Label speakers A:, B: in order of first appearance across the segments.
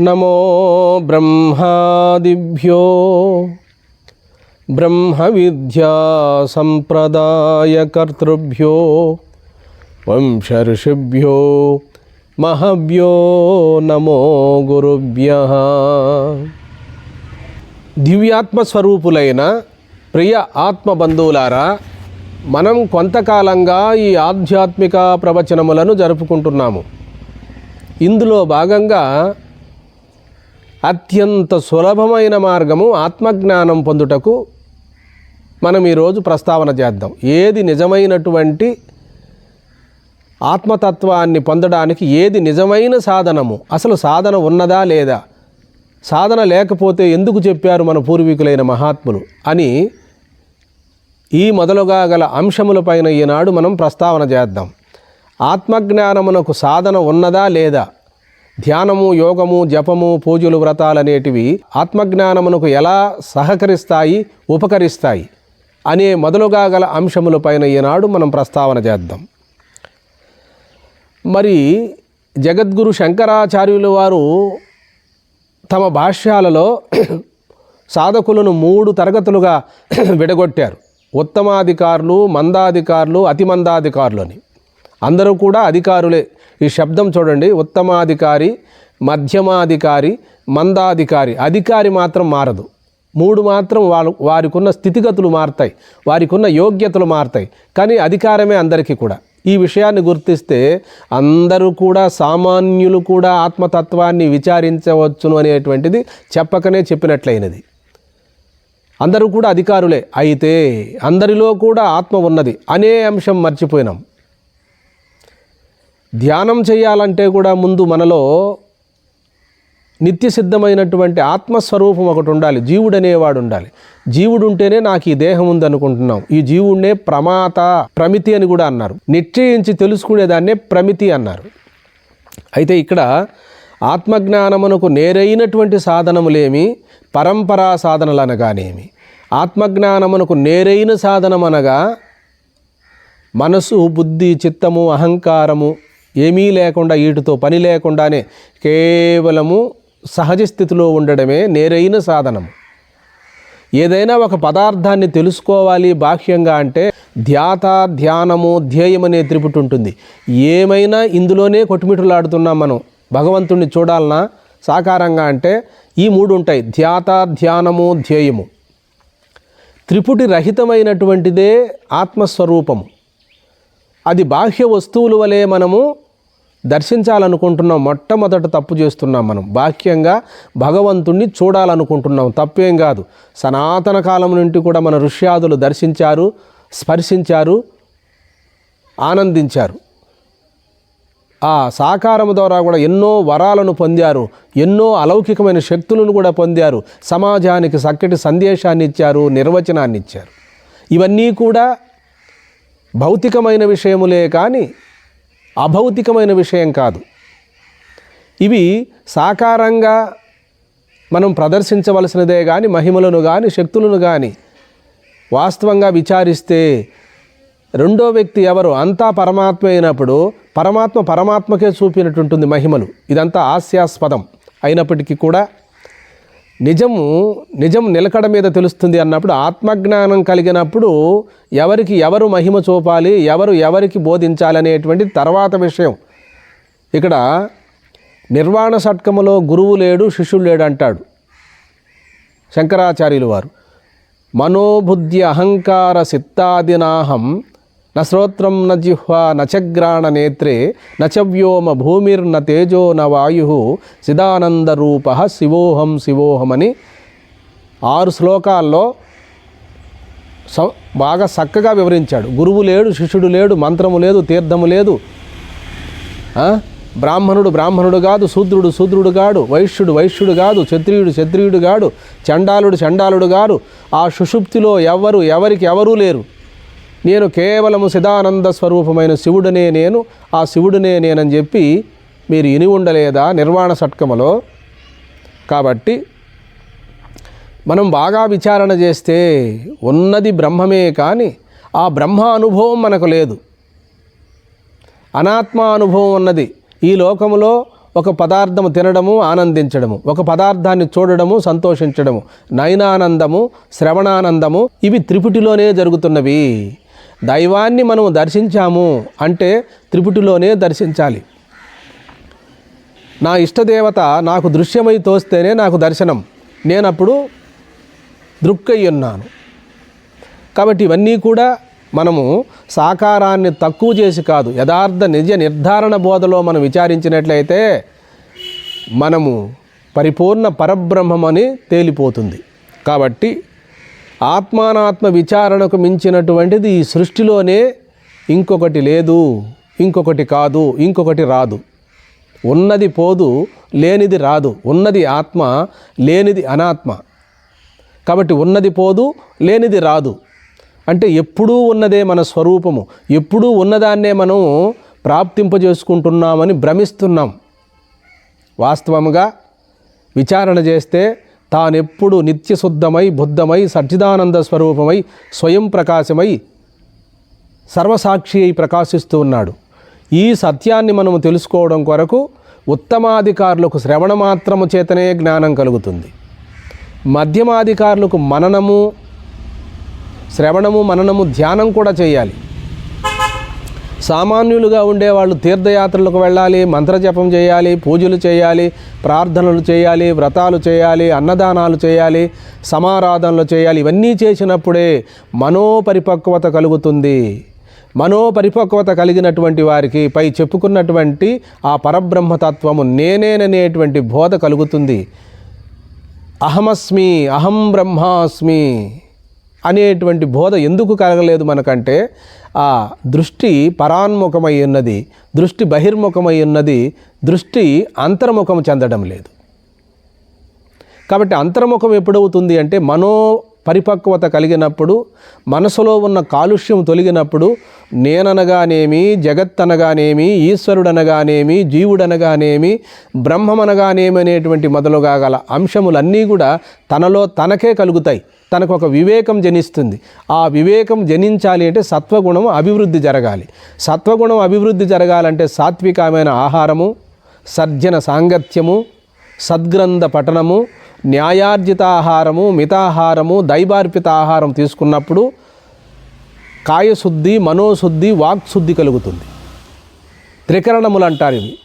A: నమో బ్రహ్మాదిభ్యో బ్రహ్మ విద్యా సంప్రదాయకర్తృభ్యో వంశర్షిభ్యో మహభ్యో నమో గురుభ్య. దివ్యాత్మస్వరూపులైన ప్రియ ఆత్మబంధువులారా మనం కొంతకాలంగా ఈ ఆధ్యాత్మిక ప్రవచనములను జరుపుకుంటున్నాము. ఇందులో భాగంగా అత్యంత సులభమైన మార్గము ఆత్మజ్ఞానం పొందుటకు మనం ఈరోజు ప్రస్తావన చేద్దాం. ఏది నిజమైనటువంటి ఆత్మతత్వాన్ని పొందడానికి ఏది నిజమైన సాధనము? అసలు సాధన ఉన్నదా లేదా? సాధన లేకపోతే ఎందుకు చెప్పారు మన పూర్వీకులైన మహాత్ములు అని ఈ మొదలుగా గల అంశములపైన ఈనాడు మనం ప్రస్తావన చేద్దాం. ఆత్మజ్ఞానమునకు సాధన ఉన్నదా లేదా? ధ్యానము యోగము జపము పూజలు వ్రతాలనేటివి ఆత్మజ్ఞానమునకు ఎలా సహకరిస్తాయి ఉపకరిస్తాయి అనే మొదలుగా గల అంశములపైన ఈనాడు మనం ప్రస్తావన చేద్దాం. మరి జగద్గురు శంకరాచార్యుల వారు తమ భాష్యాలలో సాధకులను మూడు తరగతులుగా విడగొట్టారు. ఉత్తమాధికారులు మందాధికారులు అతిమందాధికారులు అని. అందరూ కూడా అధికారులే. ఈ శబ్దం చూడండి. ఉత్తమాధికారి మధ్యమాధికారి మందాధికారి. అధికారి మాత్రం మారదు. మూడు మాత్రం వాళ్ళు వారికి ఉన్న స్థితిగతులు మారుతాయి. వారికి ఉన్న యోగ్యతలు మారుతాయి. కానీ అధికారమే అందరికీ కూడా. ఈ విషయాన్ని గుర్తిస్తే అందరూ కూడా సామాన్యులు కూడా ఆత్మతత్వాన్ని విచారించవచ్చును అనేటువంటిది చెప్పకనే చెప్పినట్లయినది. అందరూ కూడా అధికారులే. అయితే అందరిలో కూడా ఆత్మ ఉన్నది. అనే అంశం మర్చిపోయినాం. ధ్యానం చేయాలంటే కూడా ముందు మనలో నిత్య సిద్ధమైనటువంటి ఆత్మస్వరూపం ఒకటి ఉండాలి. జీవుడు అనేవాడు ఉండాలి. జీవుడు ఉంటేనే నాకు ఈ దేహం ఉంది అనుకుంటున్నాం. ఈ జీవుడినే ప్రమాత ప్రమితి అని కూడా అన్నారు. నిశ్చయించి తెలుసుకునేదాన్నే ప్రమితి అన్నారు. అయితే ఇక్కడ ఆత్మజ్ఞానమునకు నేరైనటువంటి సాధనములేమి? పరంపరా సాధనలు అనగానేమి ఆత్మజ్ఞానమునకు నేరైన సాధనమనగా మనసు బుద్ధి చిత్తము అహంకారము ఏమీ లేకుండా వీటితో పని లేకుండానే కేవలము సహజ స్థితిలో ఉండడమే నేరైన సాధనం. ఏదైనా ఒక పదార్థాన్ని తెలుసుకోవాలి బాహ్యంగా అంటే ధ్యాత ధ్యానము ధ్యేయం అనే త్రిపుటి ఉంటుంది. ఏమైనా ఇందులోనే కొట్టుమిటులాడుతున్నాం మనం. భగవంతుణ్ణి చూడాలన్నా సాకారంగా అంటే ఈ మూడు ఉంటాయి ధ్యాత ధ్యానము ధ్యేయము. త్రిపుటి రహితమైనటువంటిదే ఆత్మస్వరూపము. అది బాహ్య వస్తువుల వలె మనము దర్శించాలనుకుంటున్నాం మొట్టమొదట తప్పు చేస్తున్నాం మనం. బాహ్యంగా భగవంతుణ్ణి చూడాలనుకుంటున్నాం తప్పేం కాదు. సనాతన కాలం నుండి కూడా మన ఋష్యాదులు దర్శించారు స్పర్శించారు ఆనందించారు. ఆ సాకారం ద్వారా కూడా ఎన్నో వరాలను పొందారు ఎన్నో అలౌకికమైన శక్తులను కూడా పొందారు. సమాజానికి చక్కటి సందేశాన్ని ఇచ్చారు నిర్వచనాన్ని ఇచ్చారు. ఇవన్నీ కూడా భౌతికమైన విషయములే కానీ అభౌతికమైన విషయం కాదు. ఇవి సాకారంగా మనం ప్రదర్శించవలసినదే కానీ మహిమలను కానీ శక్తులను కానీ వాస్తవంగా విచారిస్తే రెండో వ్యక్తి ఎవరు? అంతా పరమాత్మ అయినప్పుడు పరమాత్మ పరమాత్మకే చూపినట్టుంటుంది మహిమలు. ఇదంతా హాస్యాస్పదం. అయినప్పటికీ కూడా నిజము నిజం నిలకడ మీద తెలుస్తుంది అన్నప్పుడు ఆత్మజ్ఞానం కలిగినప్పుడు ఎవరికి ఎవరు మహిమ చూపాలి ఎవరు ఎవరికి బోధించాలి అనేటువంటి తర్వాత విషయం. ఇక్కడ నిర్వాణ షట్కములో గురువు లేడు శిష్యుడు లేడు అంటాడు శంకరాచార్యులు వారు. మనోబుద్ధి అహంకార సిత్తాదినాహం నశ్రోత్రం న జిహ్వ నచగ్రాణ నేత్రే నచవ్యోమ భూమిర్న తేజో న వాయు సిదానందరూప శివోహం శివోహం అని ఆరు శ్లోకాల్లో స- బాగా చక్కగా వివరించాడు. గురువు లేడు శిష్యుడు లేడు మంత్రము లేదు తీర్థము లేదు. బ్రాహ్మణుడు బ్రాహ్మణుడు కాదు శూద్రుడు శూద్రుడు కాడు వైశ్యుడు వైశ్యుడు కాదు క్షత్రియుడు క్షత్రియుడు కాడు చండాలుడు చండాలుడు గారు ఆ సుషుప్తిలో ఎవరు ఎవరికి ఎవరూ లేరు. నేను కేవలము సిదానంద స్వరూపమైన శివుడనే నేను ఆ శివుడనే నేనని చెప్పి మీరు ఇని ఉండలేదా నిర్వాణ షట్కములో కాబట్టి మనం బాగా విచారణ చేస్తే ఉన్నది బ్రహ్మమే కానీ ఆ బ్రహ్మ అనుభవం మనకు లేదు. అనాత్మ అనుభవం ఉన్నది. ఈ లోకములో ఒక పదార్థము తినడము ఆనందించడము ఒక పదార్థాన్ని చూడడము సంతోషించడము నయనానందము శ్రవణానందము ఇవి త్రిపుటిలోనే జరుగుతున్నవి. దైవాన్ని మనం దర్శించాము అంటే త్రిపుటిలోనే దర్శించాలి. నా ఇష్టదేవత నాకు దృశ్యమై తోస్తేనే నాకు దర్శనం. నేనప్పుడు దృక్కై ఉన్నాను కాబట్టి ఇవన్నీ కూడా మనము సాకారాన్ని తక్కువ చేసి కాదు యథార్థ నిజ నిర్ధారణ బోధలో మనం విచారించినట్లయితే మనము పరిపూర్ణ పరబ్రహ్మమని తేలిపోతుంది. కాబట్టి ఆత్మానాత్మ విచారణకు మించినటువంటిది ఈ సృష్టిలోనే ఇంకొకటి లేదు ఇంకొకటి కాదు ఇంకొకటి రాదు. ఉన్నది పోదు లేనిది రాదు. ఉన్నది ఆత్మ లేనిది అనాత్మ. కాబట్టి ఉన్నది పోదు లేనిది రాదు. అంటే ఎప్పుడూ ఉన్నదే మన స్వరూపము. ఎప్పుడూ ఉన్నదాన్నే మనం ప్రాప్తింపజేసుకుంటున్నామని భ్రమిస్తున్నాం. వాస్తవముగా విచారణ చేస్తే తానెప్పుడు నిత్యశుద్ధమై బుద్ధమై సచ్చిదానంద స్వరూపమై స్వయం ప్రకాశమై సర్వసాక్షి అయి ప్రకాశిస్తూ ఉన్నాడు. ఈ సత్యాన్ని మనము తెలుసుకోవడం కొరకు ఉత్తమాధికారులకు శ్రవణ మాత్రము చేతనే జ్ఞానం కలుగుతుంది. మధ్యమాధికారులకు మననము శ్రవణము మననము ధ్యానం కూడా చేయాలి. సామాన్యులుగా ఉండేవాళ్ళు తీర్థయాత్రలకు వెళ్ళాలి మంత్రజపం చేయాలి పూజలు చేయాలి ప్రార్థనలు చేయాలి వ్రతాలు చేయాలి అన్నదానాలు చేయాలి సమారాధనలు చేయాలి. ఇవన్నీ చేసినప్పుడే మనోపరిపక్వత కలుగుతుంది. మనోపరిపక్వత కలిగినటువంటి వారికి పై చెప్పుకున్నటువంటి ఆ పరబ్రహ్మతత్వము నేనేననేటువంటి బోధ కలుగుతుంది. అహమస్మి అహం బ్రహ్మాస్మి. అనేటువంటి బోధ ఎందుకు కలగలేదు మనకంటే ఆ దృష్టి పరాన్ముఖమై ఉన్నది దృష్టి బహిర్ముఖమై ఉన్నది దృష్టి అంతర్ముఖం చెందడం లేదు. కాబట్టి అంతర్ముఖం ఎప్పుడవుతుంది అంటే మనో పరిపక్వత కలిగినప్పుడు మనసులో ఉన్న కాలుష్యం తొలగినప్పుడు నేననగానేమి జగత్తనగానేమి ఈశ్వరుడనగానేమి జీవుడనగానేమి బ్రహ్మమనగానేమి అనేటువంటి మొదలుగా గల అంశములన్నీ కూడా తనలో తనకే కలుగుతాయి. తనకు ఒక వివేకం జనిస్తుంది. ఆ వివేకం జనించాలి అంటే సత్వగుణం అభివృద్ధి జరగాలి. సత్వగుణం అభివృద్ధి జరగాలంటే సాత్వికమైన ఆహారము సర్జన సాంగత్యము సద్గ్రంథ పఠనము న్యాయార్జిత ఆహారము మితాహారము దైవార్పిత ఆహారం తీసుకున్నప్పుడు కాయశుద్ధి మనోశుద్ధి వాక్శుద్ధి కలుగుతుంది. త్రికరణములు అంటారు ఇవి.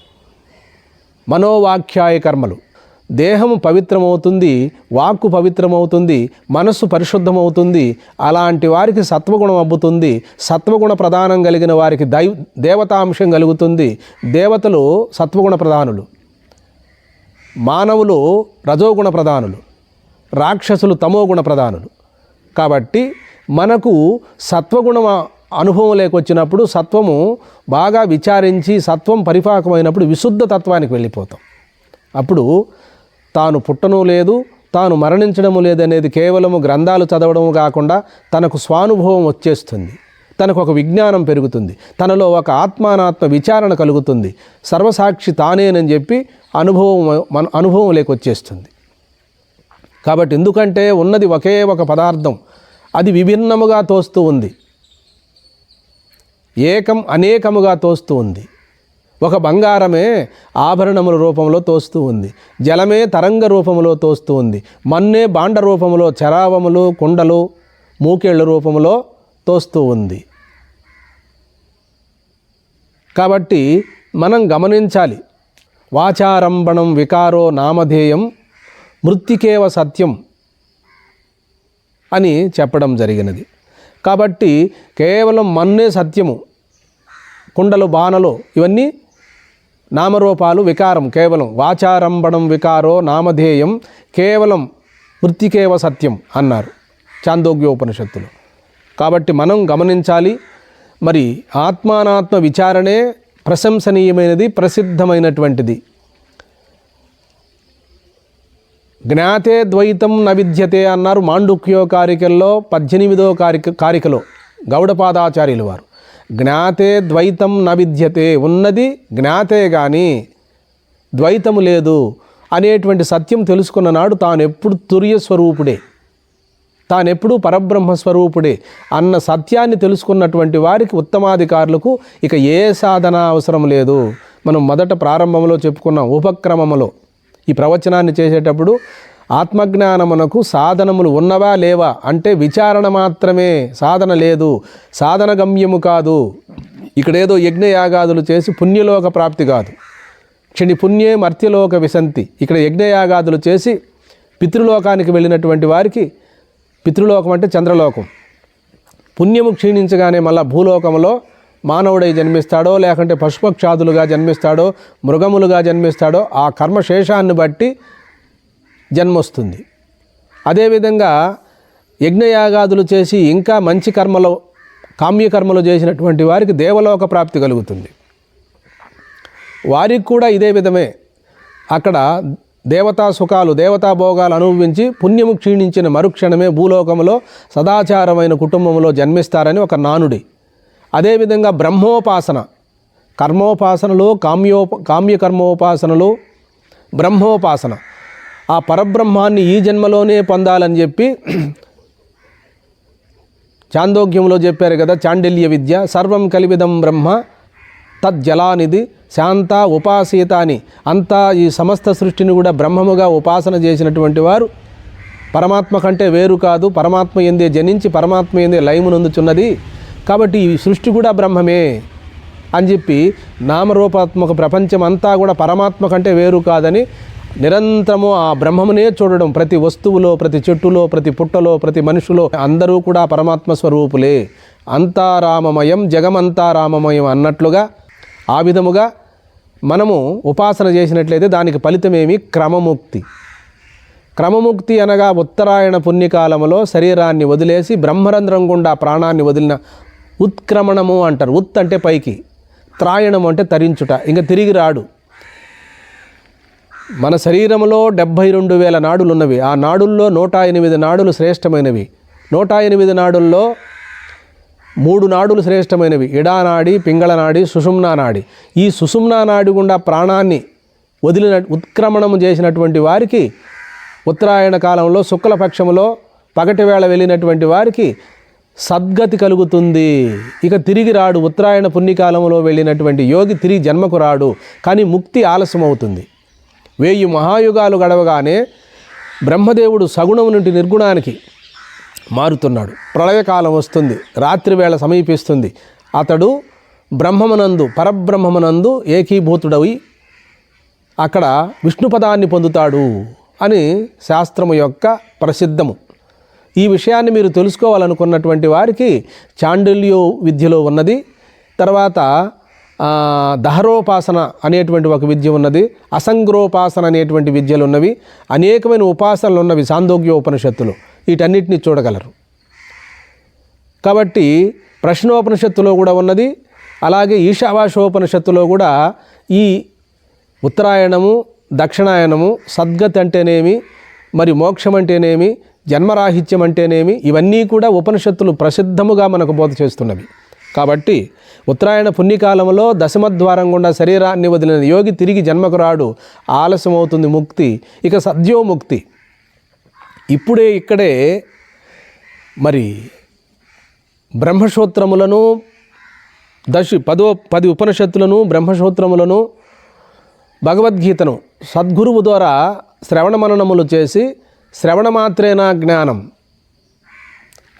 A: మనోవాఖ్యాయ కర్మలు. దేహము పవిత్రమవుతుంది వాక్కు పవిత్రమవుతుంది మనస్సు పరిశుద్ధమవుతుంది అలాంటి వారికి సత్వగుణం అబ్బుతుంది సత్వగుణ ప్రధానం కలిగిన వారికి దైవ దేవతాంశం కలుగుతుంది. దేవతలు సత్వగుణ ప్రధానులు. మానవులు రజోగుణ ప్రధానులు. రాక్షసులు తమోగుణ ప్రధానులు. కాబట్టి మనకు సత్వగుణ అనుభవం లేకొచ్చినప్పుడు సత్వము బాగా విచారించి సత్వం పరిపాకమైనప్పుడు విశుద్ధ తత్వానికి వెళ్ళిపోతాం. అప్పుడు తాను పుట్టను లేదు తాను మరణించడము లేదనేది కేవలము గ్రంథాలు చదవడము కాకుండా తనకు స్వానుభవం వచ్చేస్తుంది. తనకు ఒక విజ్ఞానం పెరుగుతుంది. తనలో ఒక ఆత్మానాత్మ విచారణ కలుగుతుంది. సర్వసాక్షి తానేనని చెప్పి అనుభవం మన అనుభవం లేకొచ్చేస్తుంది. కాబట్టి ఎందుకంటే ఉన్నది ఒకే ఒక పదార్థం. అది విభిన్నముగా తోస్తూ ఉంది. ఏకం అనేకముగా తోస్తూ ఉంది. ఒక బంగారమే ఆభరణముల రూపంలో తోస్తూ ఉంది. జలమే తరంగ రూపంలో తోస్తూ ఉంది. మన్నే బాండ రూపంలో చరావములు కుండలు మూకేళ్ళ రూపంలో తోస్తూ ఉంది. కాబట్టి మనం గమనించాలి. వాచారంభణం వికారో నామధేయం మృత్తికేవ సత్యం అని చెప్పడం జరిగినది. కాబట్టి కేవలం మన్నే సత్యము కుండలు బాణలు ఇవన్నీ నామరూపాలు వికారం కేవలం వాచారంభణం వికారో నామధేయం కేవలం మృతికేవ సత్యం అన్నారు చాందోగ్యోపనిషత్తులు కాబట్టి మనం గమనించాలి మరి ఆత్మానాత్మ విచారణే ప్రశంసనీయమైనది ప్రసిద్ధమైనటువంటిది. జ్ఞాతే ద్వైతం న విద్యతే అన్నారు మాండుక్యో కారికల్లో పద్దెనిమిదో కారిక కారికలో గౌడపాదాచార్యులు వారు. జ్ఞాతే ద్వైతం న విద్యతే ఉన్నది జ్ఞాతే కానీ ద్వైతము లేదు అనేటువంటి సత్యం తెలుసుకున్న నాడు తాను ఎప్పుడు తుర్య స్వరూపుడే తానెప్పుడూ పరబ్రహ్మ స్వరూపుడే అన్న సత్యాన్ని తెలుసుకున్నటువంటి వారికి ఉత్తమాధికారులకు ఇక ఏ సాధన అవసరం లేదు. మనం మొదట ప్రారంభంలో చెప్పుకున్నాం ఉపక్రమములో. ఈ ప్రవచనాన్ని చేసేటప్పుడు ఆత్మజ్ఞానమునకు సాధనములు ఉన్నవా లేవా? అంటే విచారణ మాత్రమే సాధన లేదు సాధన గమ్యము కాదు. ఇక్కడేదో యజ్ఞయాగాదులు చేసి పుణ్యలోక ప్రాప్తి కాదు. క్షణి పుణ్యే మర్త్యలోక విసంతి ఇక్కడ యజ్ఞయాగాదులు చేసి పితృలోకానికి వెళ్ళినటువంటి వారికి పితృలోకం అంటే చంద్రలోకం. పుణ్యము క్షీణించగానే మళ్ళా భూలోకంలో మానవుడై జన్మిస్తాడో లేకుంటే పశుపక్షాదులుగా జన్మిస్తాడో మృగములుగా జన్మిస్తాడో ఆ కర్మశేషాన్ని బట్టి జన్మొస్తుంది అదేవిధంగా యజ్ఞయాగాదులు చేసి ఇంకా మంచి కర్మలు కామ్యకర్మలు చేసినటువంటి వారికి దేవలోక ప్రాప్తి కలుగుతుంది. వారికి కూడా ఇదే విధమే. అక్కడ దేవతా సుఖాలు దేవతా భోగాలు అనుభవించి పుణ్యము క్షీణించిన మరుక్షణమే భూలోకంలో సదాచారమైన కుటుంబంలో జన్మిస్తారని ఒక నానుడి. అదేవిధంగా బ్రహ్మోపాసన. కర్మోపాసనలు కామ్యోప కామ్యకర్మోపాసనలు బ్రహ్మోపాసన. ఆ పరబ్రహ్మాన్ని ఈ జన్మలోనే పొందాలని చెప్పి చాందోగ్యంలో చెప్పారు కదా చాండిల్య విద్య. సర్వం కలివిదం బ్రహ్మ తజ్జలానిది శాంత ఉపాసీత అని అంతా ఈ సమస్త సృష్టిని కూడా బ్రహ్మముగా ఉపాసన చేసినటువంటి వారు. పరమాత్మ కంటే వేరు కాదు పరమాత్మ ఎందే జనించి పరమాత్మ ఎందే లయమునందుచున్నది కాబట్టి ఈ సృష్టి కూడా బ్రహ్మమే అని చెప్పి నామరూపాత్మక ప్రపంచం అంతా కూడా పరమాత్మ కంటే వేరు కాదని నిరంతరము ఆ బ్రహ్మమునే చూడడం. ప్రతి వస్తువులో ప్రతి చెట్టులో ప్రతి పుట్టలో ప్రతి మనుషులో అందరూ కూడా పరమాత్మ స్వరూపులే. అంతా రామమయం జగమంతా రామమయం అన్నట్లుగా ఆ విధముగా మనము ఉపాసన చేసినట్లయితే దానికి ఫలితమేమి? క్రమముక్తి. క్రమముక్తి అనగా ఉత్తరాయణ పుణ్యకాలములో శరీరాన్ని వదిలేసి బ్రహ్మరంధ్రం గుండా ప్రాణాన్ని వదిలిన ఉత్క్రమణము అంటారు. ఉత్ అంటే పైకి. త్రాయణం అంటే తరించుట. ఇంకా తిరిగి రాడు. మన శరీరంలో డెబ్భై రెండు వేల నాడులు ఉన్నవి ఆ నాడుల్లో నూట ఎనిమిది నాడులు శ్రేష్టమైనవి. నూట ఎనిమిది నాడుల్లో మూడు నాడులు శ్రేష్టమైనవి. ఇడానాడి పింగళనాడి సుషుమ్నా నాడి ఈ సుషుమ్నానాడి గుండా ప్రాణాన్ని వదిలిన ఉత్క్రమణం చేసినటువంటి వారికి ఉత్తరాయణ కాలంలో శుక్లపక్షంలో పగటి వేళ వెళ్ళినటువంటి వారికి సద్గతి కలుగుతుంది. ఇక తిరిగి రాడు. ఉత్తరాయణ పుణ్యకాలంలో వెళ్ళినటువంటి యోగి తిరిగి జన్మకు రాడు. కానీ ముక్తి ఆలస్యం అవుతుంది వెయ్యి మహాయుగాలు గడవగానే బ్రహ్మదేవుడు సగుణం నుండి నిర్గుణానికి మారుతున్నాడు. ప్రళయకాలం వస్తుంది రాత్రివేళ సమీపిస్తుంది. అతడు బ్రహ్మమనందు పరబ్రహ్మమనందు ఏకీభూతుడవి అక్కడ విష్ణుపదాన్ని పొందుతాడు అని శాస్త్రము యొక్క ప్రసిద్ధము. ఈ విషయాన్ని మీరు తెలుసుకోవాలనుకున్నటువంటి వారికి చాండిల్యో విద్యలో ఉన్నది. తర్వాత దహరోపాసన అనేటువంటి ఒక విద్య ఉన్నది అసంగ్రోపాసన అనేటువంటి విద్యలు ఉన్నవి అనేకమైన ఉపాసనలు ఉన్నవి సాందోగ్యోపనిషత్తులు. వీటన్నిటిని చూడగలరు. కాబట్టి ప్రశ్నోపనిషత్తులో కూడా ఉన్నది అలాగే ఈశావాసోపనిషత్తులో కూడా ఈ ఉత్తరాయణము దక్షిణాయనము సద్గతి అంటేనేమి మరి మోక్షం అంటేనేమి జన్మరాహిత్యం అంటేనేమి ఇవన్నీ కూడా ఉపనిషత్తులు ప్రసిద్ధముగా మనకు బోధ చేస్తున్నవి. కాబట్టి ఉత్తరాయణ పుణ్యకాలంలో దశమద్వారం గుండా శరీరాన్ని వదిలిన యోగి తిరిగి జన్మకు రాడు. ఆలస్యమవుతుంది ముక్తి. ఇక సద్యోముక్తి ఇప్పుడే ఇక్కడే మరి బ్రహ్మసూత్రములను దశ పదో పది ఉపనిషత్తులను బ్రహ్మసూత్రములను భగవద్గీతను సద్గురువు ద్వారా శ్రవణ మననములు చేసి శ్రవణ మాత్రేనా జ్ఞానం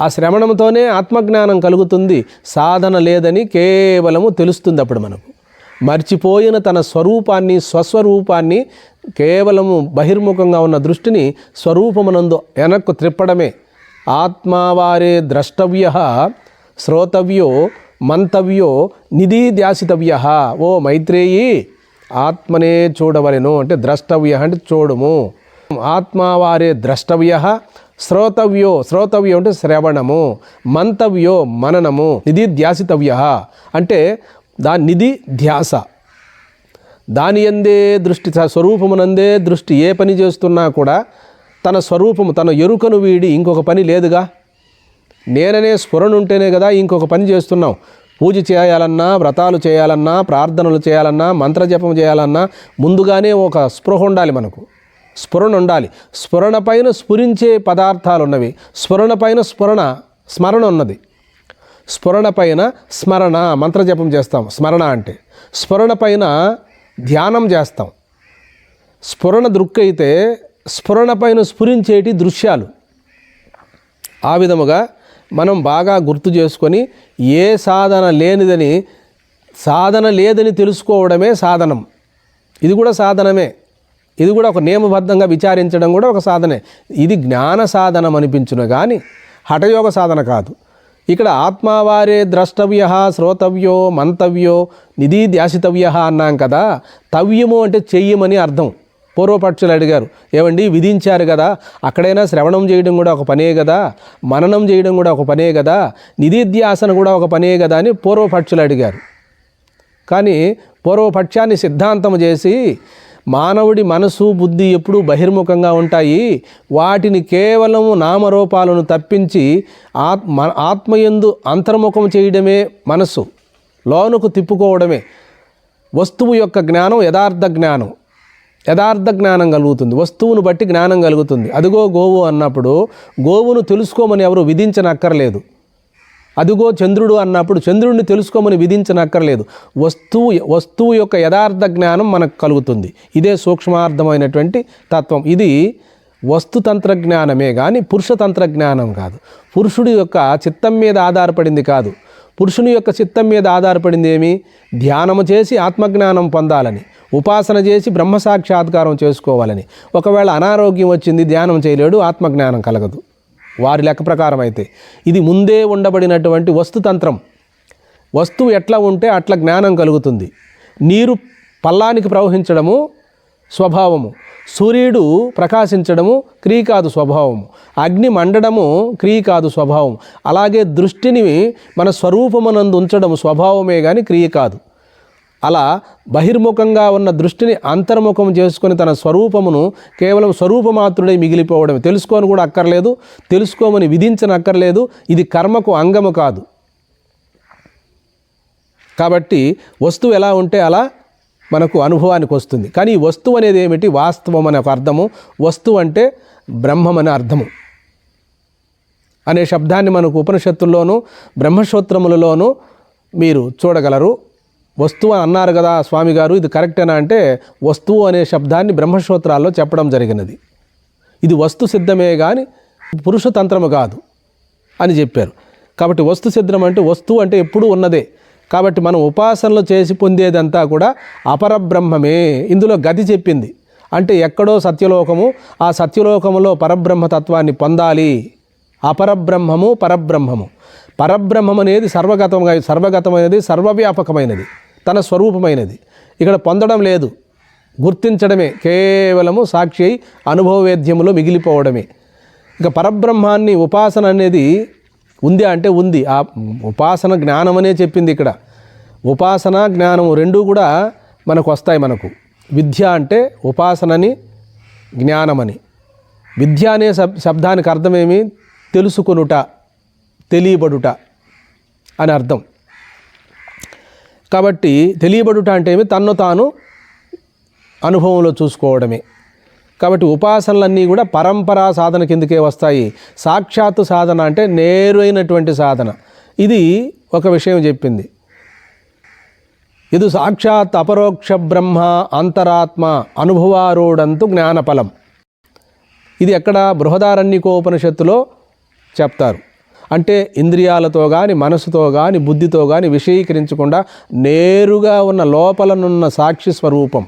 A: ఆ శ్రవణంతోనే ఆత్మజ్ఞానం కలుగుతుంది. సాధన లేదని కేవలము తెలుస్తుంది అప్పుడు మనకు. మర్చిపోయిన తన స్వరూపాన్ని స్వస్వరూపాన్ని కేవలము బహిర్ముఖంగా ఉన్న దృష్టిని స్వరూపమునందు వెనక్కు త్రిప్పడమే. ఆత్మావారే ద్రష్టవ్య శ్రోతవ్యో మంతవ్యో నిధిధ్యాసితవ్య. ఓ మైత్రేయి ఆత్మనే చూడవలెను అంటే ద్రష్టవ్య అంటే చూడము. ఆత్మావారే ద్రష్టవ్య శ్రోతవ్యో శ్రోతవ్యో అంటే శ్రవణము మంతవ్యో మననము నిధి ధ్యాసితవ్య అంటే దా నిధి ధ్యాస. దాని ఎందే దృష్టి స్వరూపమునందే దృష్టి ఏ పని చేస్తున్నా కూడా తన స్వరూపము తన ఎరుకను వీడి ఇంకొక పని లేదుగా? నేననే స్ఫురణ ఉంటేనే కదా ఇంకొక పని చేస్తున్నాం పూజ చేయాలన్నా వ్రతాలు చేయాలన్నా ప్రార్థనలు చేయాలన్నా మంత్రజపం చేయాలన్నా ముందుగానే ఒక స్పృహ ఉండాలి మనకు. స్ఫురణ ఉండాలి స్ఫురణ పైన స్ఫురించే పదార్థాలు ఉన్నవి స్ఫురణ పైన స్ఫురణ స్మరణ ఉన్నది. స్ఫురణ పైన స్మరణ మంత్రజపం చేస్తాం. స్మరణ అంటే స్ఫురణ పైన ధ్యానం చేస్తాం. స్ఫురణ దృక్కైతే స్ఫురణ పైన స్ఫురించేటి దృశ్యాలు. ఆ విధముగా మనం బాగా గుర్తు చేసుకొని ఏ సాధన లేనిదని సాధన లేదని తెలుసుకోవడమే సాధనం. ఇది కూడా సాధనమే. ఇది కూడా ఒక నియమబద్ధంగా విచారించడం కూడా ఒక సాధనే. ఇది జ్ఞాన సాధనం అనిపించును కానీ హఠయోగ సాధన కాదు. ఇక్కడ ఆత్మావారే ద్రష్టవ్య శ్రోతవ్యో మంతవ్యో నిధి ధ్యాసితవ్య అన్నాం కదా. తవ్యము అంటే చెయ్యమని అర్థం. పూర్వపక్షులు అడిగారు. ఏమండి? విధించారు కదా. అక్కడైనా శ్రవణం చేయడం కూడా ఒక పనే కదా. మననం చేయడం కూడా ఒక పనే కదా. నిధిధ్యాసన కూడా ఒక పనే కదా అని పూర్వపక్షులు అడిగారు. కానీ పూర్వపక్షాన్ని సిద్ధాంతం చేసి మానవుడి మనసు బుద్ధి ఎప్పుడూ బహిర్ముఖంగా ఉంటాయి. వాటిని కేవలము నామరూపాలను తప్పించి ఆత్మ ఆత్మయందు అంతర్ముఖం చేయడమే మనసు. లోనుకు తిప్పుకోవడమే. వస్తువు యొక్క జ్ఞానం యథార్థ జ్ఞానం. యథార్థ జ్ఞానం కలుగుతుంది. వస్తువును బట్టి జ్ఞానం కలుగుతుంది. అదిగో గోవు అన్నప్పుడు గోవును తెలుసుకోమని ఎవరు విధించనక్కర్లేదు. అదిగో చంద్రుడు అన్నప్పుడు చంద్రుడిని తెలుసుకోమని విధించనక్కర్లేదు. వస్తువు వస్తువు యొక్క యథార్థ జ్ఞానం మనకు కలుగుతుంది. ఇదే సూక్ష్మార్థమైనటువంటి తత్వం. ఇది వస్తుతంత్ర జ్ఞానమే కానీ పురుషతంత్ర జ్ఞానం కాదు. పురుషుడి యొక్క చిత్తం మీద ఆధారపడింది కాదు. పురుషుని యొక్క చిత్తం మీద ఆధారపడింది ఏమి? ధ్యానము చేసి ఆత్మజ్ఞానం పొందాలని. ఉపాసన చేసి బ్రహ్మ సాక్షాత్కారం చేసుకోవాలని. ఒకవేళ అనారోగ్యం వచ్చింది ధ్యానం చేయలేడు ఆత్మజ్ఞానం కలగదు. వారి లెక్క ప్రకారం అయితే. ఇది ముందే ఉండబడినటువంటి వస్తుతంత్రం వస్తువు ఎట్లా ఉంటే అట్లా జ్ఞానం కలుగుతుంది. నీరు పల్లానికి ప్రవహించడము స్వభావము. సూర్యుడు ప్రకాశించడము క్రియ కాదు స్వభావము. అగ్ని మండడము క్రియ కాదు స్వభావం అలాగే దృష్టిని మన స్వరూపమునందు ఉంచడం స్వభావమే కానీ క్రియ కాదు. అలా బహిర్ముఖంగా ఉన్న దృష్టిని అంతర్ముఖం చేసుకుని తన స్వరూపమును కేవలం స్వరూపమాత్రుడై మిగిలిపోవడం తెలుసుకోని కూడా అక్కర్లేదు తెలుసుకోమని విధించనక్కర్లేదు. ఇది కర్మకు అంగము కాదు. కాబట్టి వస్తువు ఎలా ఉంటే అలా మనకు అనుభవానికి వస్తుంది. కానీ ఈ వస్తువు అనేది ఏమిటి? వాస్తవం అనే ఒక అర్థము. వస్తువు అంటే బ్రహ్మం అనే అర్థము. అనే శబ్దాన్ని మనకు ఉపనిషత్తుల్లోనూ బ్రహ్మసూత్రములలోనూ మీరు చూడగలరు. వస్తువు అని అన్నారు కదా స్వామి గారు ఇది కరెక్టేనా అంటే వస్తువు అనే శబ్దాన్ని బ్రహ్మసూత్రాల్లో చెప్పడం జరిగినది. ఇది వస్తు సిద్ధమే కానీ పురుషతంత్రము కాదు అని చెప్పారు. కాబట్టి వస్తు సిద్ధం అంటే వస్తువు అంటే ఎప్పుడూ ఉన్నదే. కాబట్టి మనం ఉపాసనలు చేసి పొందేదంతా కూడా అపరబ్రహ్మమే. ఇందులో గతి చెప్పింది. అంటే ఎక్కడో సత్యలోకము ఆ సత్యలోకములో పరబ్రహ్మ తత్వాన్ని పొందాలి. అపరబ్రహ్మము పరబ్రహ్మము. పరబ్రహ్మం అనేది సర్వగతమై సర్వగతమైనది సర్వవ్యాపకమైనది. తన స్వరూపమైనది. ఇక్కడ పొందడం లేదు. గుర్తించడమే. కేవలము సాక్షి అయి అనుభవవేద్యములో మిగిలిపోవడమే. ఇక పరబ్రహ్మాన్ని ఉపాసన అనేది ఉంది అంటే ఉంది. ఆ ఉపాసన జ్ఞానం అనే చెప్పింది ఇక్కడ. ఉపాసన జ్ఞానము రెండూ కూడా మనకు వస్తాయి మనకు. విద్య అంటే ఉపాసనని జ్ఞానమని. విద్య అనే శబ్ శబ్దానికి అర్థమేమి? తెలుసుకొనుట తెలియబడుట అని అర్థం. కాబట్టి తెలియబడుట అంటే ఏమి? తన్ను తాను అనుభవంలో చూసుకోవడమే. కాబట్టి ఉపాసనలన్నీ కూడా పరంపరా సాధన కిందకే వస్తాయి. సాక్షాత్తు సాధన అంటే నేరైనటువంటి సాధన. ఇది ఒక విషయం చెప్పింది. ఇది సాక్షాత్ అపరోక్ష బ్రహ్మ అంతరాత్మ అనుభవారూఢంతు జ్ఞానఫలం. ఇది ఎక్కడ బృహదారణ్యకోపనిషత్తులో చెప్తారు. అంటే ఇంద్రియాలతో కానీ మనసుతో కానీ బుద్ధితో కానీ విషయీకరించకుండా నేరుగా ఉన్న లోపలనున్న సాక్షి స్వరూపం.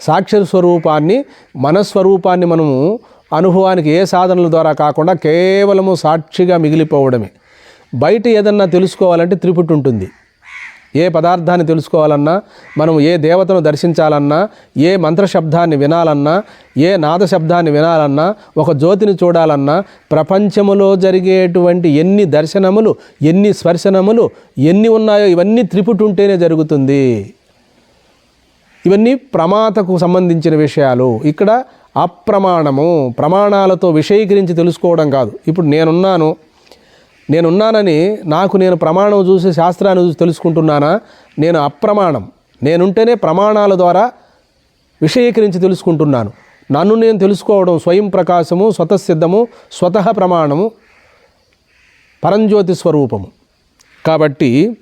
A: సాక్షి స్వరూపాన్ని మనస్వరూపాన్ని మనము అనుభవానికి ఏ సాధనల ద్వారా కాకుండా కేవలము సాక్షిగా మిగిలిపోవడమే. బయట ఏదన్నా తెలుసుకోవాలంటే త్రిపుటి ఉంటుంది ఏ పదార్థాన్ని తెలుసుకోవాలన్నా మనం ఏ దేవతను దర్శించాలన్నా ఏ మంత్రశబ్దాన్ని వినాలన్నా ఏ నాద శబ్దాన్ని వినాలన్నా ఒక జ్యోతిని చూడాలన్నా ప్రపంచములో జరిగేటువంటి ఎన్ని దర్శనములు ఎన్ని స్పర్శనములు ఎన్ని ఉన్నాయో ఇవన్నీ త్రిపుటి ఉంటేనే జరుగుతుంది. ఇవన్నీ ప్రమాతకు సంబంధించిన విషయాలు. ఇక్కడ అప్రమాణము ప్రమాణాలతో విషయీకరించి తెలుసుకోవడం కాదు. ఇప్పుడు నేనున్నాను నేనున్నానని నాకు నేను ప్రమాణం చూసి శాస్త్రాన్ని చూసి తెలుసుకుంటున్నానా? నేను అప్రమాణం. నేనుంటేనే ప్రమాణాల ద్వారా విషయీకరించి తెలుసుకుంటున్నాను. నన్ను నేను తెలుసుకోవడం స్వయం ప్రకాశము స్వతసిద్ధము స్వతః ప్రమాణము పరంజ్యోతి స్వరూపము. కాబట్టి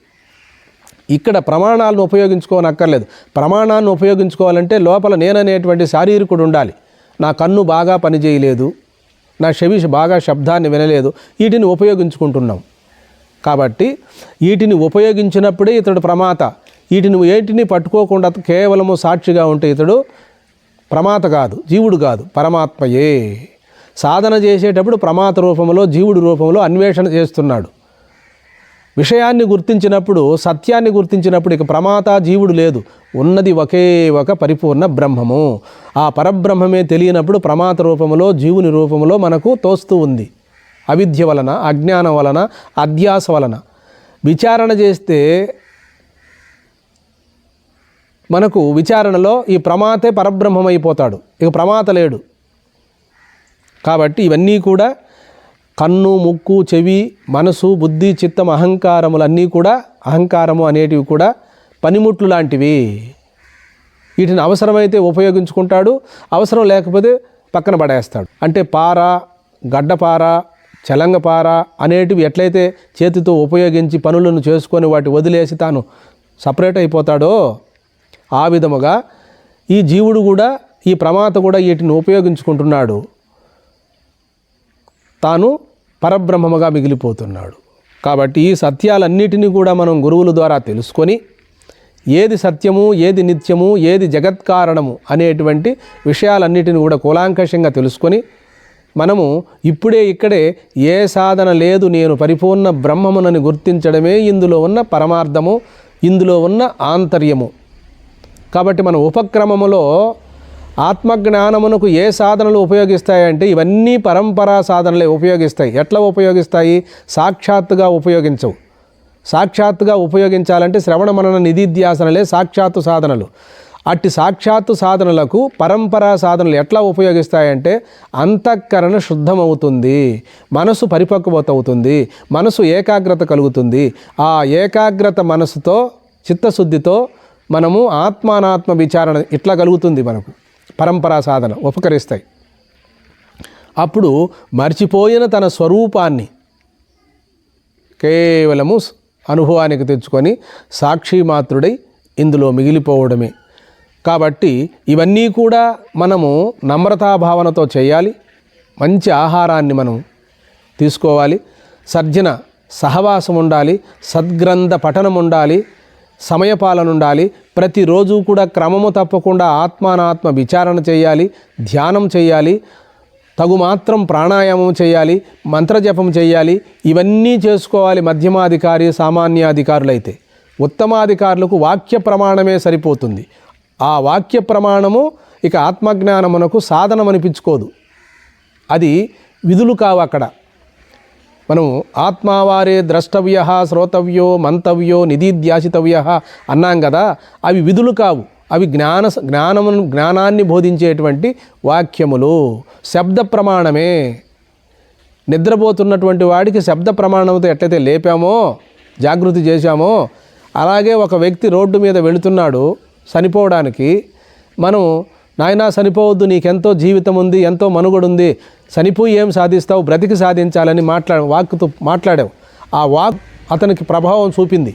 A: ఇక్కడ ప్రమాణాలను ఉపయోగించుకోనక్కర్లేదు. ప్రమాణాన్ని ఉపయోగించుకోవాలంటే లోపల నేననేటువంటి శారీరకుడు ఉండాలి. నా కన్ను బాగా పనిచేయలేదు. నా చెవి బాగా శబ్దాన్ని వినలేదు. వీటిని ఉపయోగించుకుంటున్నాం. కాబట్టి వీటిని ఉపయోగించినప్పుడే ఇతడు ప్రమాత. వీటిని ఏటిని పట్టుకోకుండా కేవలము సాక్షిగా ఉంటే ఇతడు ప్రమాత కాదు జీవుడు కాదు పరమాత్మయే. సాధన చేసేటప్పుడు ప్రమాత రూపంలో జీవుడు రూపంలో అన్వేషణ చేస్తున్నాడు. విషయాన్ని గుర్తించినప్పుడు సత్యాన్ని గుర్తించినప్పుడు ఇక ప్రమాత జీవుడు లేదు. ఉన్నది ఒకే ఒక పరిపూర్ణ బ్రహ్మము. ఆ పరబ్రహ్మమే తెలియనప్పుడు ప్రమాత రూపంలో జీవుని రూపంలో మనకు తోస్తూ ఉంది. అవిద్య వలన అజ్ఞానం వలన అధ్యాస వలన. విచారణ చేస్తే మనకు విచారణలో ఈ ప్రమాతే పరబ్రహ్మమైపోతాడు. ఇక ప్రమాత లేడు. కాబట్టి ఇవన్నీ కూడా కన్ను ముక్కు చెవి మనసు బుద్ధి చిత్తం అహంకారములన్నీ కూడా అహంకారము అనేటివి కూడా పనిముట్లు లాంటివి. వీటిని అవసరమైతే ఉపయోగించుకుంటాడు అవసరం లేకపోతే పక్కన పడేస్తాడు. అంటే పార గడ్డపార చలంగపార అనేటివి ఎట్లయితే చేతితో ఉపయోగించి పనులను చేసుకొని వాటి వదిలేసి తాను సపరేట్ అయిపోతాడో ఆ విధముగా ఈ జీవుడు కూడా ఈ ప్రమాత కూడా వీటిని ఉపయోగించుకుంటున్నాడు. తాను పరబ్రహ్మముగా మిగిలిపోతున్నాడు. కాబట్టి ఈ సత్యాలన్నిటినీ కూడా మనం గురువుల ద్వారా తెలుసుకొని ఏది సత్యము ఏది నిత్యము ఏది జగత్కారణము అనేటువంటి విషయాలన్నిటిని కూడా కూలాంకషంగా తెలుసుకొని మనము ఇప్పుడే ఇక్కడే ఏ సాధన లేదు నేను పరిపూర్ణ బ్రహ్మమునని గుర్తించడమే ఇందులో ఉన్న పరమార్థము ఇందులో ఉన్న ఆంతర్యము. కాబట్టి మన ఉపక్రమములో ఆత్మజ్ఞానమునకు ఏ సాధనలు ఉపయోగిస్తాయంటే ఇవన్నీ పరంపరా సాధనలే ఉపయోగిస్తాయి. ఎట్లా ఉపయోగిస్తాయి? సాక్షాత్తుగా ఉపయోగించవు సాక్షాత్తుగా ఉపయోగించాలంటే శ్రవణ మనన నిధిధ్యాసనలే సాక్షాత్తు సాధనలు. అట్టి సాక్షాత్తు సాధనలకు పరంపరా సాధనలు ఎట్లా ఉపయోగిస్తాయంటే అంతఃకరణ శుద్ధమవుతుంది. మనసు పరిపక్వత అవుతుంది మనసు ఏకాగ్రత కలుగుతుంది. ఆ ఏకాగ్రత మనసుతో చిత్తశుద్ధితో మనము ఆత్మానాత్మ విచారణ ఇట్లా కలుగుతుంది మనకు. పరంపరా సాధన ఉపకరిస్తాయి. అప్పుడు మర్చిపోయిన తన స్వరూపాన్ని కేవలము అనుభవానికి తెచ్చుకొని సాక్షి మాత్రుడై ఇందులో మిగిలిపోవడమే. కాబట్టి ఇవన్నీ కూడా మనము నమ్రతాభావనతో చేయాలి. మంచి ఆహారాన్ని మనం తీసుకోవాలి. సర్జన సహవాసం ఉండాలి సద్గ్రంథ పఠనం ఉండాలి సమయపాలన ఉండాలి ప్రతిరోజు కూడా క్రమము తప్పకుండా ఆత్మానాత్మ విచారణ చేయాలి ధ్యానం చేయాలి తగు మాత్రం ప్రాణాయామం చేయాలి మంత్రజపం చేయాలి. ఇవన్నీ చేసుకోవాలి మధ్యమాధికారి సామాన్యాధికారులైతే. ఉత్తమాధికారులకు వాక్య ప్రమాణమే సరిపోతుంది. ఆ వాక్య ప్రమాణము ఇక ఆత్మజ్ఞానమునకు సాధనం అనిపించుకోదు అది విధులు కావు అక్కడ. మనం ఆత్మావారే ద్రష్టవ్య శ్రోతవ్యో మంతవ్యో నిధిధ్యాసితవ్య అన్నాం కదా అవి విధులు కావు. అవి జ్ఞాన జ్ఞానము జ్ఞానాన్ని బోధించేటువంటి వాక్యములు. శబ్ద ప్రమాణమే. నిద్రపోతున్నటువంటి వాడికి శబ్ద ప్రమాణంతో ఎట్లయితే లేపామో జాగృతి చేశామో అలాగే ఒక వ్యక్తి రోడ్డు మీద వెళుతున్నాడు చనిపోవడానికి మనం నాయనా చనిపోవద్దు నీకెంతో జీవితం ఉంది ఎంతో మనుగడుంది. చనిపోయి ఏం సాధిస్తావు? బ్రతికి సాధించాలని మాట్లా వాక్తో మాట్లాడావు. ఆ వాక్ అతనికి ప్రభావం చూపింది.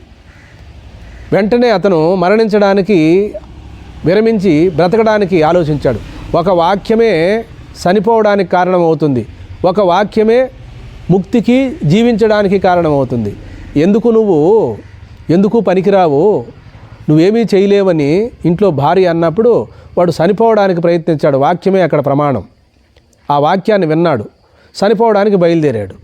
A: వెంటనే అతను మరణించడానికి విరమించి బ్రతకడానికి ఆలోచించాడు. ఒక వాక్యమే చనిపోవడానికి కారణమవుతుంది. ఒక వాక్యమే ముక్తికి జీవించడానికి కారణమవుతుంది. ఎందుకు నువ్వు? ఎందుకు పనికిరావు? నువ్వేమీ చేయలేవని ఇంట్లో భార్య అన్నప్పుడు వాడు చనిపోవడానికి ప్రయత్నించాడు. వాక్యమే అక్కడ ప్రమాణం. ఆ వాక్యాన్ని విన్నాడు. చనిపోవడానికి బయలుదేరాడు.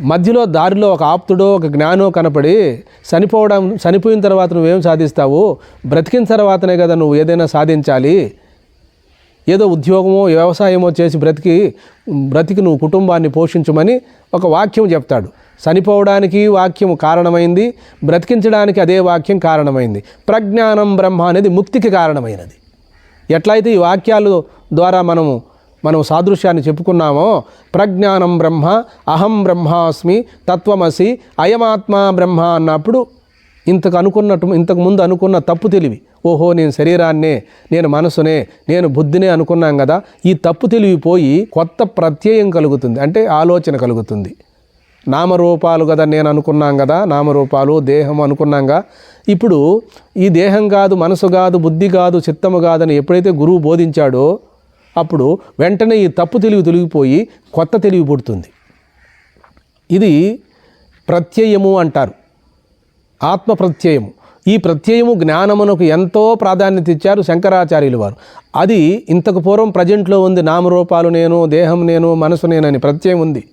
A: మధ్యలో దారిలో ఒక ఆప్తుడో ఒక జ్ఞానో కనపడి చనిపోవడం చనిపోయిన తర్వాత నువ్వేం సాధిస్తావు? బ్రతికిన తర్వాతనే కదా నువ్వు ఏదైనా సాధించాలి. ఏదో ఉద్యోగమో వ్యవసాయమో చేసి బ్రతికి బ్రతికి నువ్వు కుటుంబాన్ని పోషించమని ఒక వాక్యం చెప్తాడు. చనిపోవడానికి వాక్యం కారణమైంది బ్రతికించడానికి అదే వాక్యం కారణమైంది. ప్రజ్ఞానం బ్రహ్మ అనేది ముక్తికి కారణమైనది. ఎట్లయితే ఈ వాక్యాలు ద్వారా మనము మనం సాదృశ్యాన్ని చెప్పుకున్నామో ప్రజ్ఞానం బ్రహ్మ అహం బ్రహ్మాస్మి తత్వమసి అయమాత్మ బ్రహ్మ అన్నప్పుడు ఇంతకు అనుకున్నట్టు ఇంతకు ముందు అనుకున్న తప్పు తెలివి ఓహో నేను శరీరాన్నే నేను మనసునే నేను బుద్ధినే అనుకున్నాం కదా ఈ తప్పు తెలివిపోయి కొత్త ప్రత్యయం కలుగుతుంది అంటే ఆలోచన కలుగుతుంది. నామరూపాలు కదా నేను అనుకున్నాం కదా నామరూపాలు దేహం అనుకున్నాగా ఇప్పుడు ఈ దేహం కాదు మనసు కాదు బుద్ధి కాదు చిత్తము కాదని ఎప్పుడైతే గురువు బోధించాడో అప్పుడు వెంటనే ఈ తప్పు తెలివి తొలగిపోయి కొత్త తెలివి పుడుతుంది. ఇది ప్రత్యయము అంటారు. ఆత్మ ప్రత్యయము. ఈ ప్రత్యయము జ్ఞానమునకు ఎంతో ప్రాధాన్యత ఇచ్చారు శంకరాచార్యులు వారు. అది ఇంతకు పూర్వం ప్రజెంట్లో ఉంది. నామరూపాలు నేను దేహం నేను మనసు నేనని ప్రత్యయం ఉంది.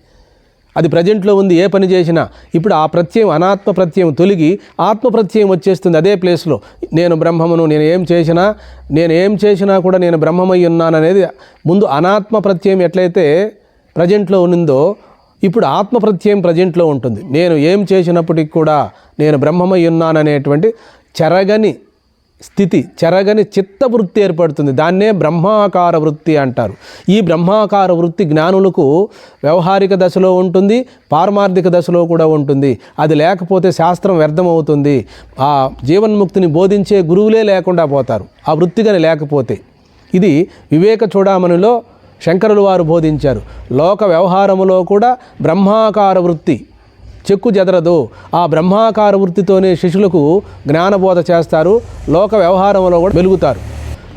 A: అది ప్రజెంట్లో ఉంది. ఏ పని చేసినా ఇప్పుడు ఆ ప్రత్యయం అనాత్మ ప్రత్యయం తొలగి ఆత్మ ప్రత్యయం వచ్చేస్తుంది అదే ప్లేస్లో. నేను బ్రహ్మమును నేను ఏం చేసినా నేను ఏం చేసినా కూడా నేను బ్రహ్మమై ఉన్నాననేది ముందు అనాత్మ ప్రత్యయం ఎట్లయితే ప్రజెంట్లో ఉన్నదో ఇప్పుడు ఆత్మ ప్రత్యయం ప్రజెంట్లో ఉంటుంది. నేను ఏం చేసినప్పటికి కూడా నేను బ్రహ్మమై ఉన్నాననేటువంటి చెరగని స్థితి చెరగని చిత్తవృత్తి ఏర్పడుతుంది. దాన్నే బ్రహ్మాకార వృత్తి అంటారు. ఈ బ్రహ్మాకార వృత్తి జ్ఞానులకు వ్యవహారిక దశలో ఉంటుంది పారమార్థిక దశలో కూడా ఉంటుంది. అది లేకపోతే శాస్త్రం వ్యర్థమవుతుంది. ఆ జీవన్ముక్తిని బోధించే గురువులే లేకుండా పోతారు. ఆ వృత్తిగాని లేకపోతే. ఇది వివేక చూడామణిలో శంకరులు వారు బోధించారు. లోక వ్యవహారములో కూడా బ్రహ్మాకార వృత్తి చెక్కు చెదరదు. ఆ బ్రహ్మాకార వృత్తితోనే శిష్యులకు జ్ఞానబోధ చేస్తారు. లోక వ్యవహారంలో కూడా వెలుగుతారు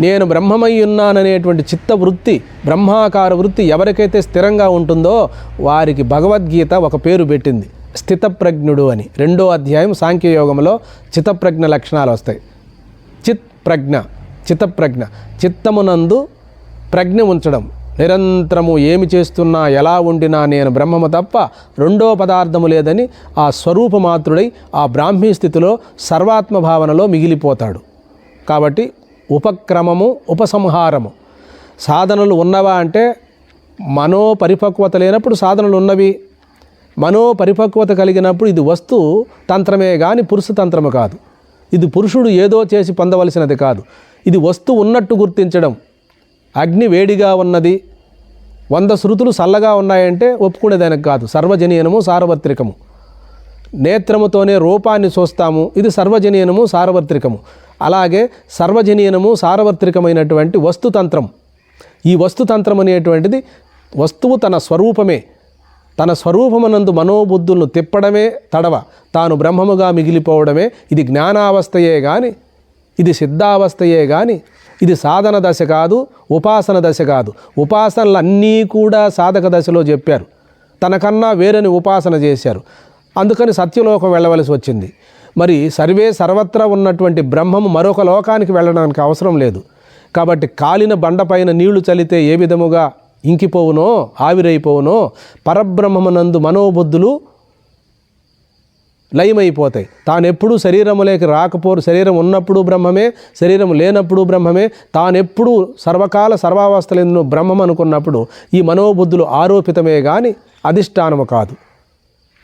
A: నేను బ్రహ్మమై ఉన్నాననేటువంటి చిత్త వృత్తి బ్రహ్మాకార వృత్తి ఎవరికైతే స్థిరంగా ఉంటుందో వారికి భగవద్గీత ఒక పేరు పెట్టింది. స్థితప్రజ్ఞుడు అని. రెండో అధ్యాయం సాంఖ్యయోగంలో చిత్తప్రజ్ఞ లక్షణాలు వస్తాయి. చిత్ ప్రజ్ఞ చిత్తప్రజ్ఞ. చిత్తమునందు ప్రజ్ఞ ఉంచడం. నిరంతరము ఏమి చేస్తున్నా ఎలా ఉండినా నేను బ్రహ్మము తప్ప రెండో పదార్థము లేదని ఆ స్వరూపమాత్రుడై ఆ బ్రాహ్మీ స్థితిలో సర్వాత్మ భావనలో మిగిలిపోతాడు. కాబట్టి ఉపక్రమము ఉపసంహారము. సాధనలు ఉన్నవా అంటే మనో పరిపక్వత లేనప్పుడు సాధనలు ఉన్నవి. మనో పరిపక్వత కలిగినప్పుడు ఇది వస్తు తంత్రమే కానీ పురుష తంత్రము కాదు. ఇది పురుషుడు ఏదో చేసి పొందవలసినది కాదు. ఇది వస్తు ఉన్నట్టు గుర్తించడం. అగ్ని వేడిగా ఉన్నది. వంద శృతులు చల్లగా ఉన్నాయంటే ఒప్పుకునేదానికి కాదు. సర్వజనీయనము సార్వత్రికము. నేత్రముతోనే రూపాన్ని చూస్తాము ఇది సర్వజనీయనము సార్వత్రికము. అలాగే సర్వజనీయనము సార్వత్రికమైనటువంటి వస్తుతంత్రం. ఈ వస్తుతంత్రం అనేటువంటిది వస్తువు తన స్వరూపమే. తన స్వరూపమునందు మనోబుద్ధులను తిప్పడమే తడవ. తాను బ్రహ్మముగా మిగిలిపోవడమే. ఇది జ్ఞానావస్థయే కానీ ఇది సిద్ధావస్థయే కానీ ఇది సాధన దశ కాదు ఉపాసన దశ కాదు. ఉపాసనలు అన్నీ కూడా సాధక దశలో చెప్పారు. తనకన్నా వేరని ఉపాసన చేశారు. అందుకని సత్యలోకం వెళ్ళవలసి వచ్చింది. మరి సర్వే సర్వత్రా ఉన్నటువంటి బ్రహ్మము మరొక లోకానికి వెళ్ళడానికి అవసరం లేదు. కాబట్టి కాలిన బండపైన నీళ్ళు చలితే ఏ విధముగా ఇంకిపోవునో ఆవిరైపోవునో పరబ్రహ్మమునందు మనోబుద్ధులు లయమైపోతాయి. తానెప్పుడు ఎప్పుడూ శరీరములోకి రాకపోరు. శరీరం ఉన్నప్పుడు బ్రహ్మమే శరీరం లేనప్పుడు బ్రహ్మమే తానెప్పుడు సర్వకాల సర్వావస్థలందు బ్రహ్మం అనుకున్నప్పుడు ఈ మనోబుద్ధులు ఆరోపితమే కానీ అధిష్టానము కాదు.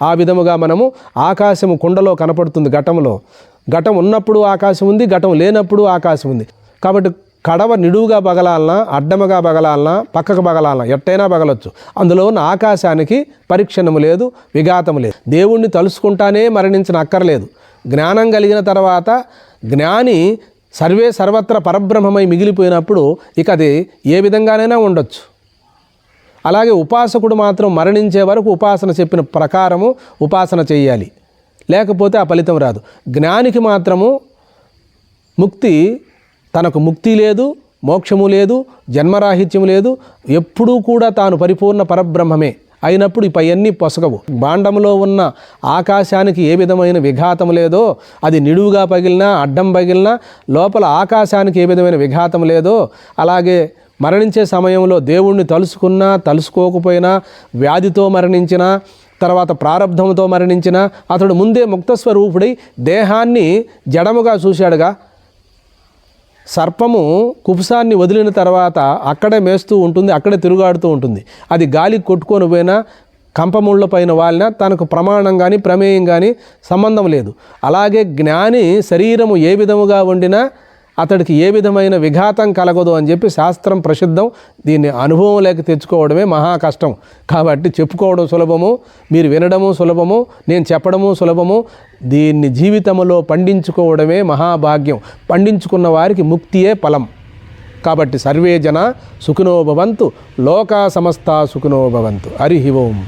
A: ఆ విధముగా మనము ఆకాశము కుండలో కనపడుతుంది ఘటంలో ఘటం ఉన్నప్పుడు ఆకాశం ఉంది ఘటం లేనప్పుడు ఆకాశం ఉంది. కాబట్టి కడవ నిడువుగా బగలాలనా అడ్డముగా బగలాలనా పక్కకు బగలాలనా? ఎట్టైనా బగలొచ్చు. అందులో ఉన్న ఆకాశానికి పరీక్షణము లేదు విఘాతము లేదు. దేవుణ్ణి తలుసుకుంటానే మరణించిన అక్కర్లేదు. జ్ఞానం కలిగిన తర్వాత జ్ఞాని సర్వే సర్వత్ర పరబ్రహ్మమై మిగిలిపోయినప్పుడు ఇక అది ఏ విధంగానైనా ఉండొచ్చు. అలాగే ఉపాసకుడు మాత్రం మరణించే వరకు ఉపాసన చెప్పిన ప్రకారము ఉపాసన చేయాలి. లేకపోతే ఆ ఫలితం రాదు. జ్ఞానికి మాత్రము ముక్తి తనకు ముక్తి లేదు మోక్షము లేదు జన్మరాహిత్యము లేదు ఎప్పుడూ కూడా తాను పరిపూర్ణ పరబ్రహ్మమే. అయినప్పుడు ఇవన్నీ పొసగవు. బాండంలో ఉన్న ఆకాశానికి ఏ విధమైన విఘాతం లేదో అది నిడువుగా పగిలినా అడ్డం పగిలినా లోపల ఆకాశానికి ఏ విధమైన విఘాతం లేదో అలాగే మరణించే సమయంలో దేవుణ్ణి తలుసుకున్నా తలుసుకోకపోయినా వ్యాధితో మరణించినా తర్వాత ప్రారంధంతో మరణించిన అతడు ముందే ముక్తస్వరూపుడై దేహాన్ని జడముగా చూశాడుగా. సర్పము కుపుసాన్ని వదిలిన తర్వాత అక్కడే మేస్తూ ఉంటుంది అక్కడే తిరుగాడుతూ ఉంటుంది. అది గాలి కొట్టుకొని పోయినా కంపముళ్ళ పైన వాలిన తనకు ప్రమాణం కానీ ప్రమేయం కానీ సంబంధం లేదు. అలాగే జ్ఞాని శరీరము ఏ విధముగా వండినా అతడికి ఏ విధమైన విఘాతం కలగదు అని చెప్పి శాస్త్రం ప్రసిద్ధం. దీన్ని అనుభవం లేక తెచ్చుకోవడమే మహా కష్టం. కాబట్టి చెప్పుకోవడం సులభము మీరు వినడము సులభము నేను చెప్పడము సులభము. దీన్ని జీవితంలో పండించుకోవడమే మహాభాగ్యం పండించుకున్న వారికి ముక్తియే ఫలం. కాబట్టి సర్వే జన సుఖినోభవంతు లోకా సమస్త సుఖినోభవంతు హరి ఓం.